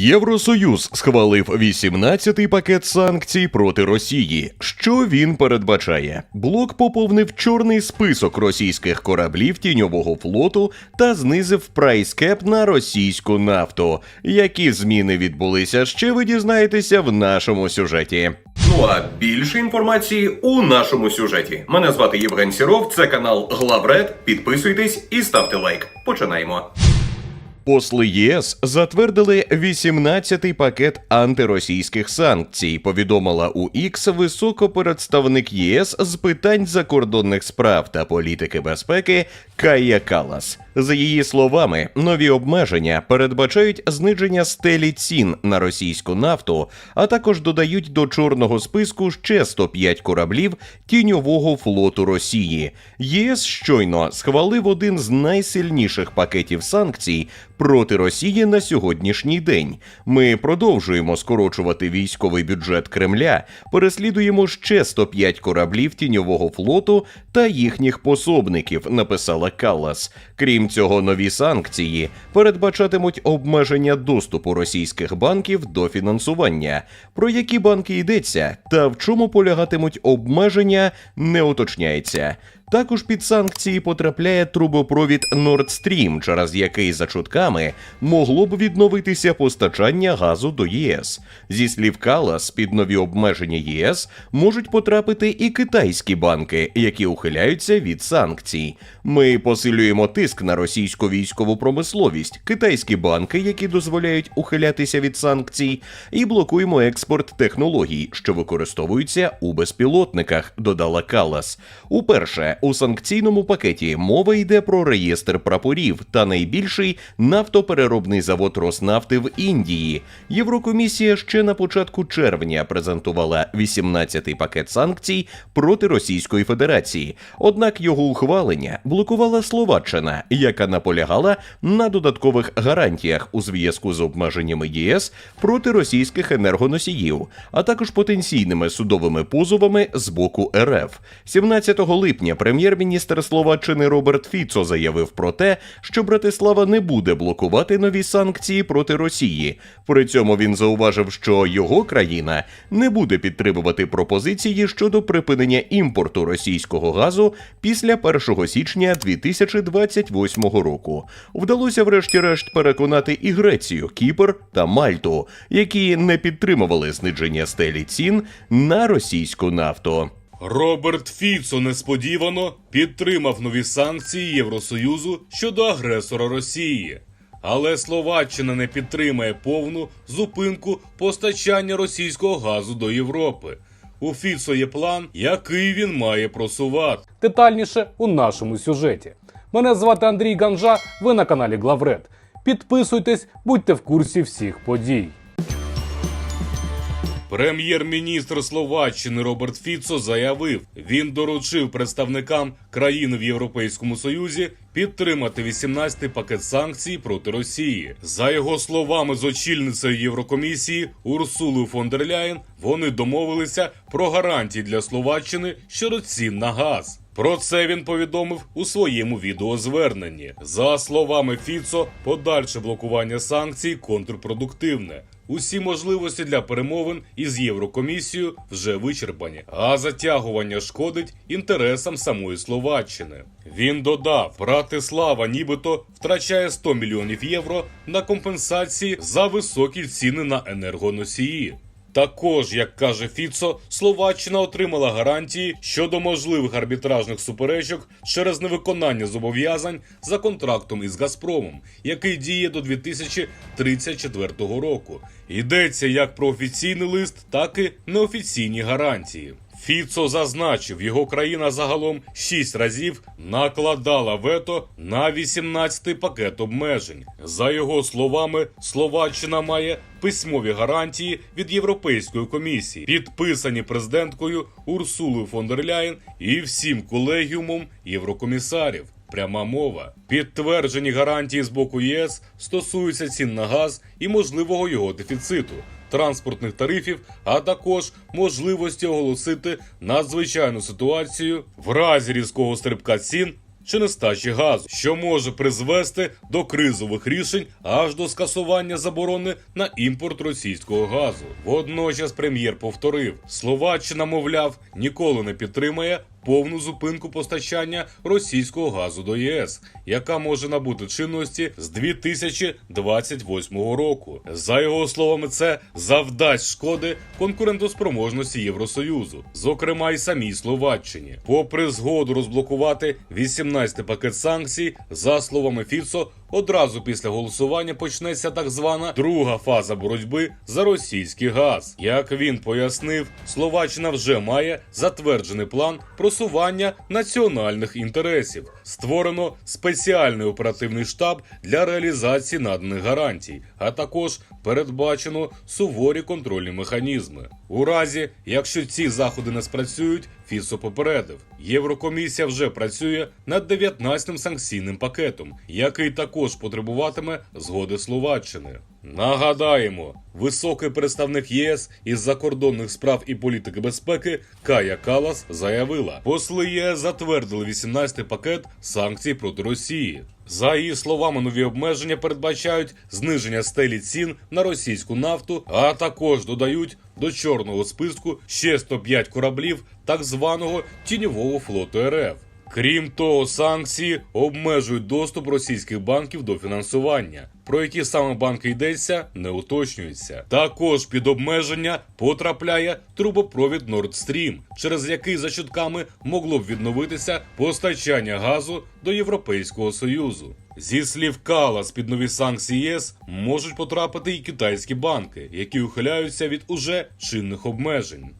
Євросоюз схвалив 18-й пакет санкцій проти Росії. Що він передбачає? Блок поповнив чорний список російських кораблів тіньового флоту та знизив прайскеп на російську нафту. Які зміни відбулися ще ви дізнаєтеся в нашому сюжеті. Ну а більше інформації у нашому сюжеті. Мене звати Євген Сіров. Це канал Главред. Підписуйтесь і ставте лайк. Починаємо. Посли ЄС затвердили 18-й пакет антиросійських санкцій. Повідомила у X високопредставник ЄС з питань закордонних справ та політики безпеки Кая Калас. За її словами, нові обмеження передбачають зниження стелі цін на російську нафту, а також додають до чорного списку ще 105 кораблів тіньового флоту Росії. ЄС щойно схвалив один з найсильніших пакетів санкцій проти Росії на сьогоднішній день. Ми продовжуємо скорочувати військовий бюджет Кремля, переслідуємо ще 105 кораблів тіньового флоту та їхніх пособників, написала Каллас. Крім цього, нові санкції передбачатимуть обмеження доступу російських банків до фінансування. Про які банки йдеться та в чому полягатимуть обмеження, не уточняється. Також під санкції потрапляє трубопровід Nord Stream, через який, за чутками, могло б відновитися постачання газу до ЄС. Зі слів Калас, під нові обмеження ЄС можуть потрапити і китайські банки, які ухиляються від санкцій. Ми посилюємо тиск на російську військову промисловість, китайські банки, які дозволяють ухилятися від санкцій, і блокуємо експорт технологій, що використовуються у безпілотниках, додала Калас. Уперше у санкційному пакеті мова йде про реєстр прапорів та найбільший нафтопереробний завод Роснафти в Індії. Єврокомісія ще на початку червня презентувала 18-й пакет санкцій проти Російської Федерації. Однак його ухвалення блокувала Словаччина, яка наполягала на додаткових гарантіях у зв'язку з обмеженнями ЄС проти російських енергоносіїв, а також потенційними судовими позовами з боку РФ. 17 липня прем'єр-міністр Словаччини Роберт Фіцо заявив про те, що Братислава не буде блокувати нові санкції проти Росії. При цьому він зауважив, що його країна не буде підтримувати пропозиції щодо припинення імпорту російського газу після 1 січня 2028 року. Вдалося врешті-решт переконати і Грецію, Кіпр та Мальту, які не підтримували зниження стелі цін на російську нафту. Роберт Фіцо несподівано підтримав нові санкції Євросоюзу щодо агресора Росії. Але Словаччина не підтримає повну зупинку постачання російського газу до Європи. У Фіцо є план, який він має просувати. Детальніше у нашому сюжеті. Мене звати Андрій Ганжа. Ви на каналі Главред. Підписуйтесь, будьте в курсі всіх подій. Прем'єр-міністр Словаччини Роберт Фіцо заявив, він доручив представникам країн в Європейському Союзі підтримати 18-й пакет санкцій проти Росії. За його словами, з очільницею Єврокомісії Урсулою фон дер Ляєн вони домовилися про гарантії для Словаччини щодо цін на газ. Про це він повідомив у своєму відеозверненні. За словами Фіцо, подальше блокування санкцій контрпродуктивне. Усі можливості для перемовин із Єврокомісією вже вичерпані, а затягування шкодить інтересам самої Словаччини. Він додав, Братислава нібито втрачає 100 мільйонів євро на компенсації за високі ціни на енергоносії. Також, як каже Фіцо, Словаччина отримала гарантії щодо можливих арбітражних суперечок через невиконання зобов'язань за контрактом із Газпромом, який діє до 2034 року. Йдеться як про офіційний лист, так і неофіційні гарантії. Фіцо зазначив, його країна загалом шість разів накладала вето на 18-й пакет обмежень. За його словами, Словаччина має письмові гарантії від Європейської комісії, підписані президенткою Урсулою фон дер Ляєн і всім колегіумом єврокомісарів. Пряма мова. Підтверджені гарантії з боку ЄС стосуються цін на газ і можливого його дефіциту, транспортних тарифів, а також можливості оголосити надзвичайну ситуацію в разі різкого стрибка цін чи нестачі газу, що може призвести до кризових рішень аж до скасування заборони на імпорт російського газу. Водночас прем'єр повторив: Словаччина, мовляв, ніколи не підтримає повну зупинку постачання російського газу до ЄС, яка може набути чинності з 2028 року. За його словами, це завдасть шкоди конкурентоспроможності Євросоюзу, зокрема й самій Словаччині. Попри згоду розблокувати 18 пакет санкцій, за словами Фіцо, одразу після голосування почнеться так звана друга фаза боротьби за російський газ. Як він пояснив, Словаччина вже має затверджений план просування національних інтересів. Створено спеціальний оперативний штаб для реалізації наданих гарантій, а також передбачено суворі контрольні механізми. У разі, якщо ці заходи не спрацюють, Фісо попередив, Єврокомісія вже працює над 19-м санкційним пакетом, який також потребуватиме згоди Словаччини. Нагадаємо, високий представник ЄС із закордонних справ і політики безпеки Кая Калас заявила, посли ЄС затвердили 18-й пакет санкцій проти Росії. За її словами, нові обмеження передбачають зниження стелі цін на російську нафту, а також додають до чорного списку ще 105 кораблів так званого тіньового флоту РФ. Крім того, санкції обмежують доступ російських банків до фінансування. Про які саме банки йдеться, не уточнюється. Також під обмеження потрапляє трубопровід Nord Stream, через який за чутками могло б відновитися постачання газу до Європейського союзу. Зі слів Калас, під нові санкції ЄС можуть потрапити і китайські банки, які ухиляються від уже чинних обмежень.